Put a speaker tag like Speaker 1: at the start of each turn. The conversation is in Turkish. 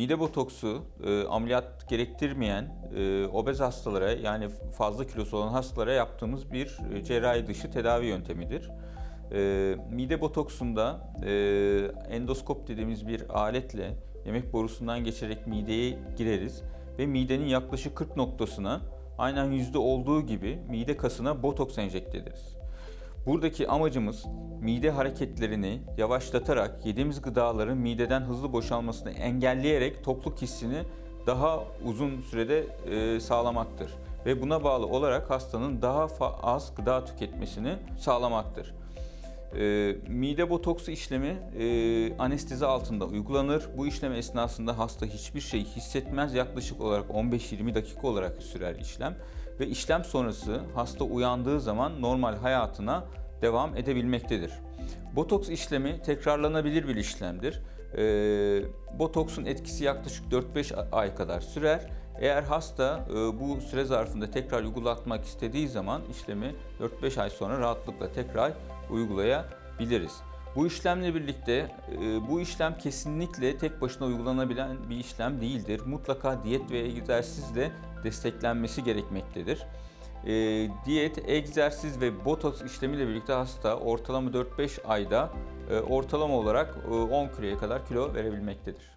Speaker 1: Mide botoksu e, ameliyat gerektirmeyen e, obez hastalara yani fazla kilosu olan hastalara yaptığımız bir e, cerrahi dışı tedavi yöntemidir. E, mide botoksunda e, endoskop dediğimiz bir aletle yemek borusundan geçerek mideye gireriz ve midenin yaklaşık 40 noktasına aynen yüzde olduğu gibi mide kasına botoks enjekte ederiz. Buradaki amacımız mide hareketlerini yavaşlatarak yediğimiz gıdaların mideden hızlı boşalmasını engelleyerek tokluk hissini daha uzun sürede e, sağlamaktır. Ve buna bağlı olarak hastanın daha az gıda tüketmesini sağlamaktır. E, mide botoksu işlemi e, anestezi altında uygulanır. Bu işlem esnasında hasta hiçbir şey hissetmez. Yaklaşık olarak 15-20 dakika olarak sürer işlem. Ve işlem sonrası hasta uyandığı zaman normal hayatına devam edebilmektedir. Botoks işlemi tekrarlanabilir bir işlemdir. E, botoksun etkisi yaklaşık 4-5 ay kadar sürer. Eğer hasta e, bu süre zarfında tekrar uygulatmak istediği zaman işlemi 4-5 ay sonra rahatlıkla tekrar uygulayabiliriz. Bu işlemle birlikte e, bu işlem kesinlikle tek başına uygulanabilen bir işlem değildir. Mutlaka diyet ve egzersizle desteklenmesi gerekmektedir. E, diyet, egzersiz ve botoks işlemiyle birlikte hasta ortalama 4-5 ayda e, ortalama olarak e, 10 kiloya kadar kilo verebilmektedir.